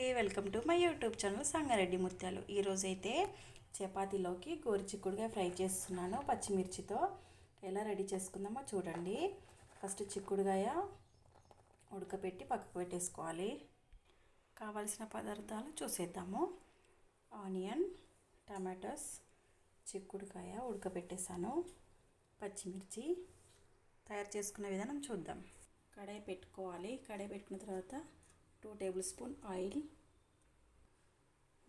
అండి. Welcome to my YouTube channel Sangareddy Mutyalu. ఈరోజు అయితే చపాతీలోకి గోరుచిక్కుడుగా ఫ్రై చేస్తున్నాను. పచ్చిమిర్చితో ఎలా రెడీ చేసుకుందామో చూడండి. ఫస్ట్ చిక్కుడుగాయ ఉడకపెట్టి పక్కకు పెట్టేసుకోవాలి. కావలసిన పదార్థాలు చూసేద్దాము. ఆనియన్ టమాటోస్ చిక్కుడుకాయ ఉడకపెట్టేసాను పచ్చిమిర్చి తయారు చేసుకునే విధానం చూద్దాం. కడాయి పెట్టుకోవాలి. కడాయి పెట్టుకున్న తర్వాత two tablespoon oil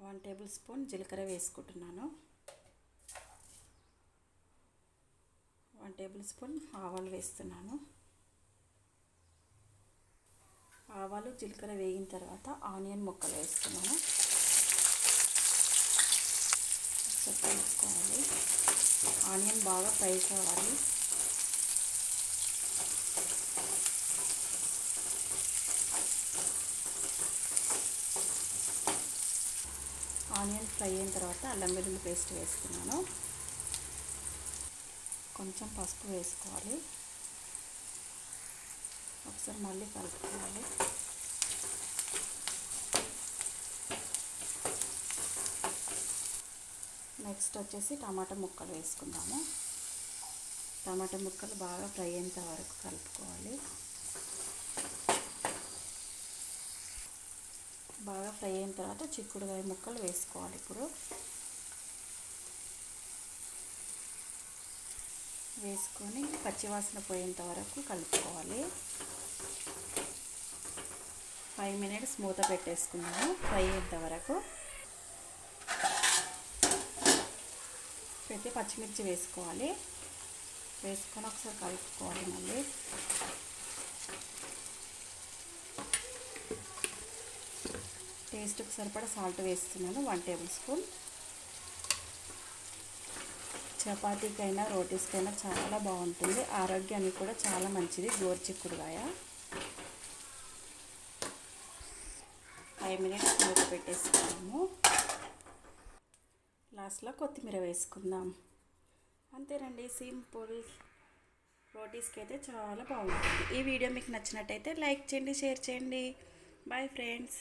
one tablespoon జీలకర్ర వేసుకుంటున్నాను. వన్ టేబుల్ స్పూన్ ఆవాలు వేస్తున్నాను. ఆవాలు జీలకర్ర వేగిన తర్వాత ఆనియన్ ముక్కలు వేస్తున్నాను. వేసుకోవాలి. ఆనియన్ బాగా ఫ్రై కావాలి. ఆనియన్ ఫ్రై అయిన తర్వాత అల్లం వెల్లుల్లి పేస్ట్ వేసుకున్నాను. కొంచెం పసుపు వేసుకోవాలి. ఒకసారి మళ్ళీ కలుపుకోవాలి. నెక్స్ట్ వచ్చేసి టమాటా ముక్కలు వేసుకుందాము. టమాటా ముక్కలు బాగా ఫ్రై అయ్యేంత వరకు కలుపుకోవాలి బాగా ఫ్రై అయిన తర్వాత చిక్కుడుకాయ ముక్కలు వేసుకోవాలి ఇప్పుడు. వేసుకొని పచ్చివాసన పోయేంత వరకు కలుపుకోవాలి. ఫైవ్ మినిట్స్ మూత పెట్టేసుకున్నాము ఫ్రై అయ్యేంత వరకు. పెట్టి పచ్చిమిర్చి వేసుకోవాలి. వేసుకొని ఒకసారి కలుపుకోవాలి మళ్ళీ. టేస్ట్కి సరిపడా సాల్ట్ వేస్తున్నాను వన్ టేబుల్ స్పూన్. చపాతీకైనా రోటీస్కైనా చాలా బాగుంటుంది. ఆరోగ్యానికి కూడా చాలా మంచిది గోరుచిక్కుడుగాయ ఫైవ్ మినిట్స్ మూత పెట్టేసుకున్నాము. లాస్ట్లో కొత్తిమీర వేసుకుందాం. అంతేనండి సింపుల్. రోటీస్కి అయితే చాలా బాగుంటుంది. ఈ వీడియో మీకు నచ్చినట్టయితే లైక్ చేయండి షేర్ చేయండి. Bye friends.